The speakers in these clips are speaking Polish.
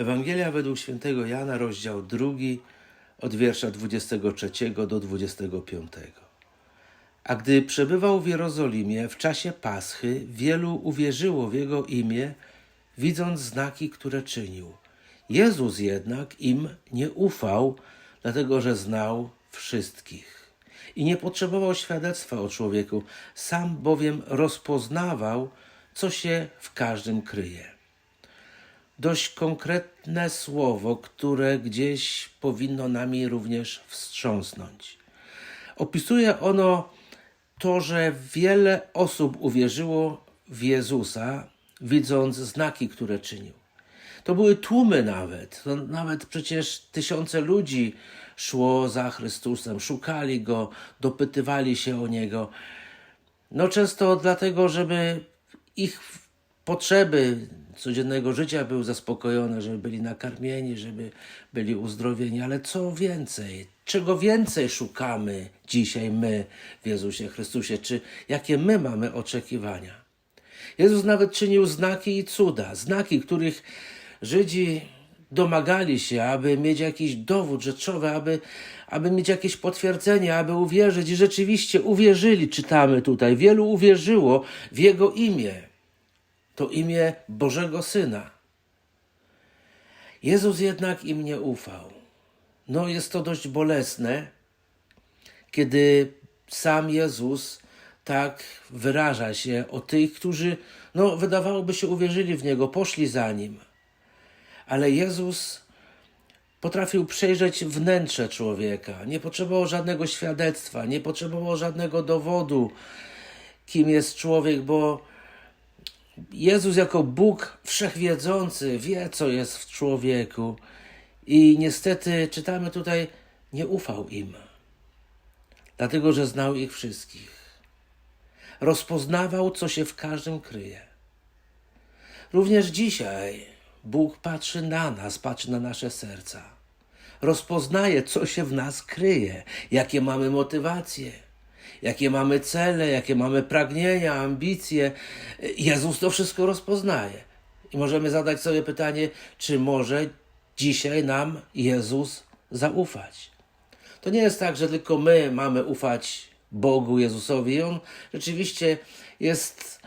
Ewangelia według świętego Jana, rozdział 2, od wiersza 23 do 25. A gdy przebywał w Jerozolimie w czasie Paschy, wielu uwierzyło w jego imię, widząc znaki, które czynił. Jezus jednak im nie ufał, dlatego że znał wszystkich i nie potrzebował świadectwa o człowieku, sam bowiem rozpoznawał, co się w każdym kryje dość konkretne słowo, które gdzieś powinno nami również wstrząsnąć. Opisuje ono to, że wiele osób uwierzyło w Jezusa, widząc znaki, które czynił. To były tłumy nawet. To nawet przecież tysiące ludzi szło za Chrystusem, szukali go, dopytywali się o niego. No często dlatego, żeby ich potrzeby codziennego życia były zaspokojone, żeby byli nakarmieni, żeby byli uzdrowieni, ale co więcej, czego więcej szukamy dzisiaj my w Jezusie Chrystusie, czy jakie my mamy oczekiwania? Jezus nawet czynił znaki i cuda, znaki, których Żydzi domagali się, aby mieć jakiś dowód rzeczowy, aby, aby mieć jakieś potwierdzenie, aby uwierzyć. I rzeczywiście uwierzyli, czytamy tutaj. Wielu uwierzyło w Jego imię to imię Bożego Syna. Jezus jednak im nie ufał. No, jest to dość bolesne, kiedy sam Jezus tak wyraża się o tych, którzy, no, wydawałoby się, uwierzyli w Niego, poszli za Nim. Ale Jezus potrafił przejrzeć wnętrze człowieka. Nie potrzebował żadnego świadectwa, nie potrzebował żadnego dowodu, kim jest człowiek, bo Jezus jako Bóg wszechwiedzący wie, co jest w człowieku i niestety czytamy tutaj, nie ufał im, dlatego że znał ich wszystkich. Rozpoznawał, co się w każdym kryje. Również dzisiaj Bóg patrzy na nas, patrzy na nasze serca. Rozpoznaje, co się w nas kryje, jakie mamy motywacje jakie mamy cele, jakie mamy pragnienia, ambicje. Jezus to wszystko rozpoznaje. I możemy zadać sobie pytanie, czy może dzisiaj nam Jezus zaufać. To nie jest tak, że tylko my mamy ufać Bogu, Jezusowi. On rzeczywiście jest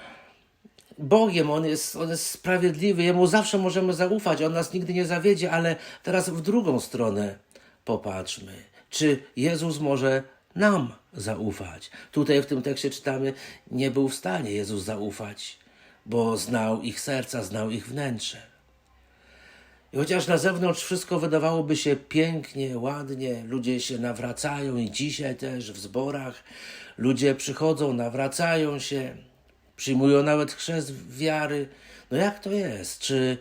Bogiem, on jest, on jest sprawiedliwy, Jemu zawsze możemy zaufać, On nas nigdy nie zawiedzie, ale teraz w drugą stronę popatrzmy. Czy Jezus może nam zaufać. Tutaj w tym tekście czytamy, nie był w stanie Jezus zaufać, bo znał ich serca, znał ich wnętrze. I chociaż na zewnątrz wszystko wydawałoby się pięknie, ładnie, ludzie się nawracają i dzisiaj też w zborach ludzie przychodzą, nawracają się, przyjmują nawet chrzest wiary. No jak to jest? Czy,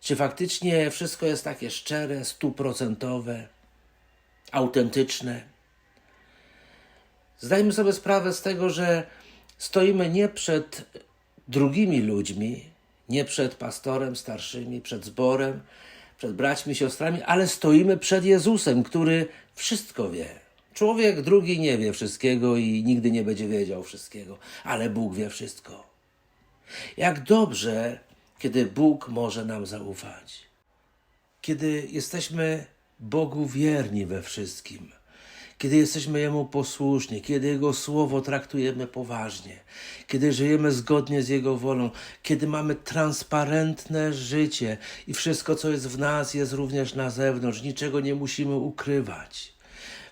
czy faktycznie wszystko jest takie szczere, stuprocentowe, autentyczne? Zdajmy sobie sprawę z tego, że stoimy nie przed drugimi ludźmi, nie przed pastorem starszymi, przed zborem, przed braćmi, siostrami, ale stoimy przed Jezusem, który wszystko wie. Człowiek drugi nie wie wszystkiego i nigdy nie będzie wiedział wszystkiego, ale Bóg wie wszystko. Jak dobrze, kiedy Bóg może nam zaufać. Kiedy jesteśmy Bogu wierni we wszystkim kiedy jesteśmy Jemu posłuszni, kiedy Jego słowo traktujemy poważnie, kiedy żyjemy zgodnie z Jego wolą, kiedy mamy transparentne życie i wszystko, co jest w nas, jest również na zewnątrz, niczego nie musimy ukrywać.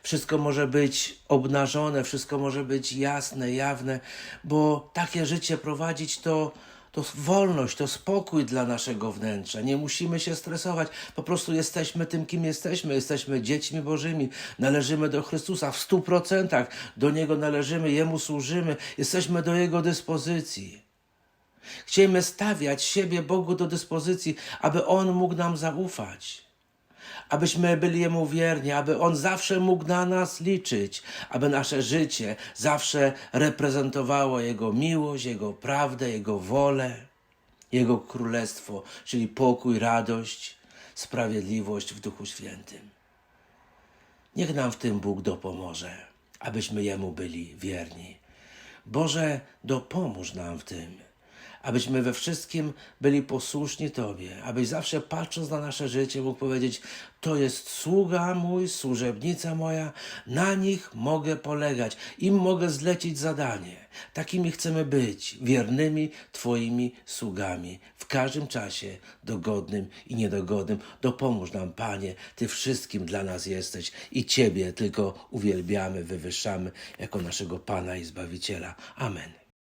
Wszystko może być obnażone, wszystko może być jasne, jawne, bo takie życie prowadzić to to wolność, to spokój dla naszego wnętrza. Nie musimy się stresować, po prostu jesteśmy tym, kim jesteśmy. Jesteśmy dziećmi Bożymi, należymy do Chrystusa w stu procentach, do Niego należymy, Jemu służymy, jesteśmy do Jego dyspozycji. Chcemy stawiać siebie Bogu do dyspozycji, aby On mógł nam zaufać abyśmy byli Jemu wierni, aby On zawsze mógł na nas liczyć, aby nasze życie zawsze reprezentowało Jego miłość, Jego prawdę, Jego wolę, Jego królestwo, czyli pokój, radość, sprawiedliwość w Duchu Świętym. Niech nam w tym Bóg dopomoże, abyśmy Jemu byli wierni. Boże, dopomóż nam w tym, abyśmy we wszystkim byli posłuszni Tobie, abyś zawsze patrząc na nasze życie mógł powiedzieć, to jest sługa mój, służebnica moja, na nich mogę polegać, im mogę zlecić zadanie. Takimi chcemy być, wiernymi Twoimi sługami, w każdym czasie, dogodnym i niedogodnym. Dopomóż nam, Panie, Ty wszystkim dla nas jesteś i Ciebie tylko uwielbiamy, wywyższamy jako naszego Pana i Zbawiciela. Amen.